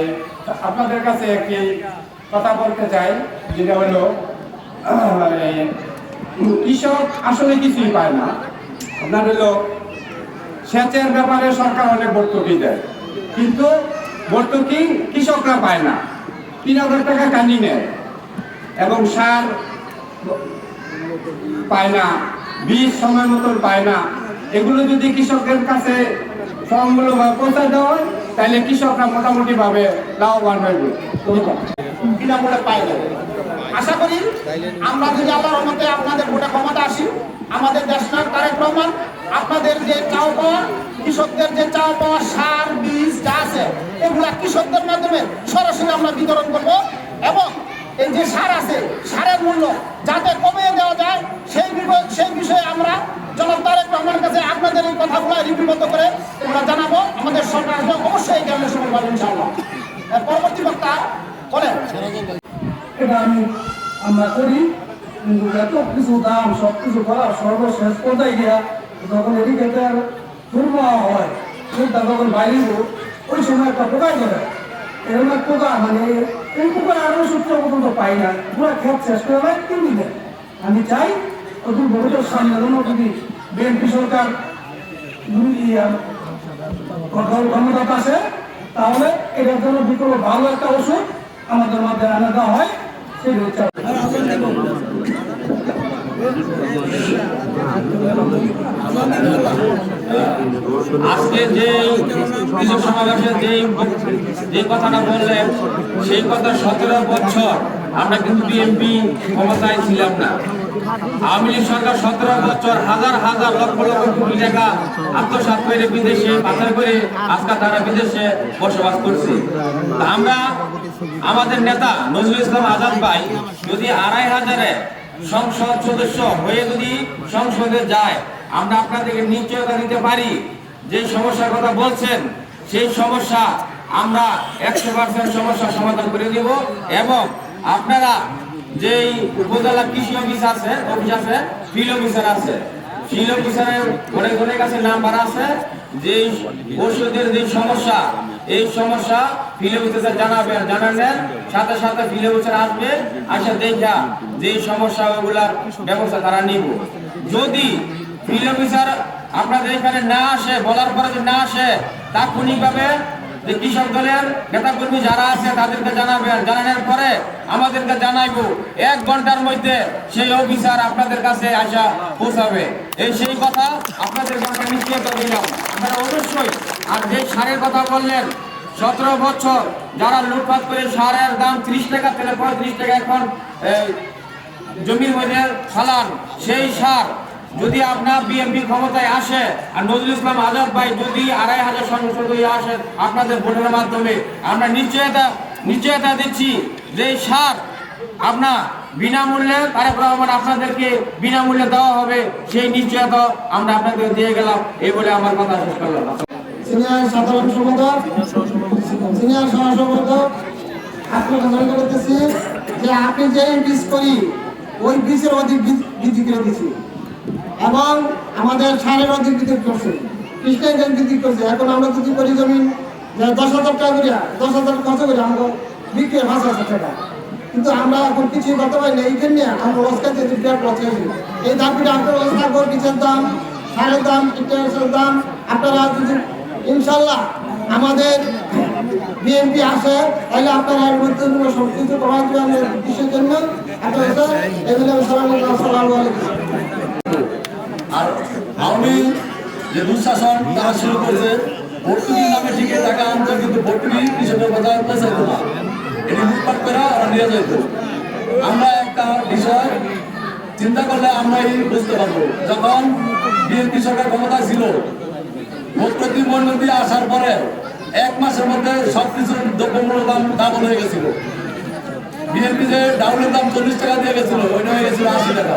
এই, আপনাদের কাছে একটি কথা বলতে চাই যেটা হলো আহ, কৃষক আসলে কিছুই পায় না। আপনার হলো সেচের ব্যাপারে সরকার অনেক ভর্তুকি দেয় কিন্তু ভর্তুকি কৃষকরা পায় না। তিন হাজার টাকা কানি নেয় এবং সার পায় না বীজ সময় মতন পায় না। এগুলো যদি কৃষকদের কাছে সমমূল্যভাবে পৌঁছে দেওয়া তাহলে কৃষকরা মোটামুটি ভাবে লাভবান হইবে। বিনামূল্যে পাই আশা করি আমরা যদি আল্লাহর রহমতে আপনাদের ভোটে ক্ষমতা আসি, আমাদের দেশনাথ তারেক রহমান, আপনাদের যে চাও পাওয়া, কৃষকদের যে চাও পাওয়া সার, বীজ যা আছে, এগুলা কৃষকদের মাধ্যমে সরাসরি আমরা বিতরণ করব এবং এই যে সার আছে, সারের মূল্য যাতে কমিয়ে দেওয়া যায়, সেই সেই বিষয়ে আমরা জনাব তারেক রহমানের কাছে আপনাদের এই কথাগুলো লিপিবদ্ধ করে আমরা জানাব। আমাদের সরকার অবশ্যই এই জ্ঞানের সময় পাবেন, ইনশাআল্লাহ। পরবর্তী বক্তা বলেন। এটা আমি আমরা করি এত কিছু দাম সব কিছু করা সর্বশেষ কোথায় গিয়া যখন এদিকে দুর্মা হয় যখন বাইরে ওই সময় একটা পোকাই করে এক পোকা মানে এই পোকা আরও সূত্র পর্যন্ত পাই না। পুরো খেত শেষ করে দেয় দিনে আমি চাই অদূর ভবিষ্যৎ সামনে যেন যদি বিএনপি সরকার কঠোর ক্ষমতা পাশে তাহলে এটার জন্য বিকল্প ভালো একটা ওষুধ আমাদের মধ্যে আনা দেওয়া হয় সেই হচ্ছে আজকে যে কৃষক সমাবেশে যে যে কথাটা বললেন, সেই কথা সতেরো বছর আমরা কিন্তু বিএনপি ক্ষমতায় ছিলাম না। আওয়ামী লীগ সরকার সতেরো বছর হাজার হাজার লক্ষ লক্ষ কোটি টাকা আত্মসাৎ করে বিদেশে, পাচার করে আজকে তারা বিদেশে বসবাস করছে। আমরা আমাদের নেতা নজরুল ইসলাম আজাদ ভাই যদি আড়াই হাজারে সংসদ সদস্য হয়ে যদি সংসদে যায়, আমরা আপনাদেরকে নিশ্চয়তা দিতে পারি। যে সমস্যার কথা বলছেন, সেই সমস্যা আমরা একশো পার্সেন্ট সমস্যার সমাধান করে দেব এবং আপনারা যেই উপজেলা কৃষি অফিস আছে অফিস আছে ফিল্ড অফিসার আছে ফিল্ড অফিসারের অনেক অনেক কাছে নাম্বার আছে। যে ওষুধের যে সমস্যা এই সমস্যা ফিল্ড অফিসার জানাবেন জানালেন। সাথে সাথে ফিলে অফিসার আসবে, আসে দেখা যে সমস্যা, ওগুলার ব্যবস্থা তারা নিব। যদি ফিল্ড অফিসার আপনাদের এখানে না আসে, বলার পরে না আসে তাৎক্ষণিকভাবে যে কৃষক দলের নেতাকর্মী যারা আছে তাদেরকে জানাবেন জানানোর পরে আমাদেরকে জানাইবো। এক ঘণ্টার মধ্যে সেই অফিসার আপনাদের কাছে আসা পৌঁছাবে। এই সেই কথা আপনাদের কাছে নিশ্চয়ত দিলাম আপনারা অবশ্যই আর যে সারের কথা বললেন, সতেরো বছর যারা লুটপাট করে সারের দাম ত্রিশ টাকা থেকে পঁয়ত্রিশ টাকা, এখন জমির মধ্যে ফালান, সেই সার যদি আপনার বিএনপি ক্ষমতায় আসে আর নজরুল ইসলাম আজাদ ভাই যদি আড়াই হাজার সংসদ হয়ে আসে আপনাদের ভোটের মাধ্যমে, আমরা নিশ্চয়তা নিশ্চয়তা দিচ্ছি যে সার আপনার বিনামূল্যে তারেক রহমান আপনাদেরকে বিনামূল্যে দেওয়া হবে, সেই নিশ্চয়তা আমরা আপনাদের দিয়ে গেলাম, এই বলে আমার কথা শেষ করলাম। সিনিয়র সিনিয়র যে আপনি যে বীজ করি, ওই বীজের অধিক বৃদ্ধি করে দিচ্ছি এবং আমাদের সারের অধিক বৃদ্ধি করছে। কৃষ্ণের বৃদ্ধি করছে। এখন আমরা যদি করি জমিন দশ হাজার টাকা করি দশ হাজার খরচ করি আমরা বিক্রি পাঁচ হাজার টাকা। কিন্তু আমরা এখন কিছুই করতে পারি না। এইখানে নিয়ে আমরা রোজগার যে বিরাট লস হয়েছে। এই দামটা আপনার ব্যবস্থা করে বীজের দাম, সারের দাম, কীটনাশকের দাম, আপনারা যদি, ইনশাল্লাহ আমাদের বিএনপি আসে, তাহলে আপনারা এর মধ্যে সব কিছু প্রমাণ দিবেন কৃষির জন্য আপনারা এগুলো আসসালামু আলাইকুম। আর আওয়ামী যে দুঃশাসন তারা শুরু করেছে ভর্তুকি নামে ঠিকই টাকা আনতো কিন্তু ভর্তুকি কৃষকের কথা পৌঁছাইতো না এটি লুটপাট করে ওরা নিয়ে যেত আমরা একটা বিষয় চিন্তা করলে আমরাই বুঝতে পারব। যখন বিএনপি সরকার ক্ষমতায় ছিল ভর্তুকি মন্ডলী আসার পরে এক মাসের মধ্যে সব কিছুর দ্রব্যমূল্য দাম ডাবল হয়ে গেছিল। বিএনপি যে ডাউনের দাম চল্লিশ টাকা দিয়ে গেছিল ওইটা হয়ে গেছিল আশি টাকা।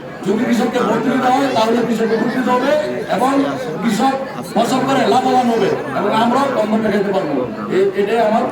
যদি কৃষককে ভোট দিতে হয়, তাহলে কৃষককে ভর্তি দিতে হবে এবং কৃষক ফসল করে লাভবান হবে এবং আমরাও কম খেতে পারব। এটাই আমার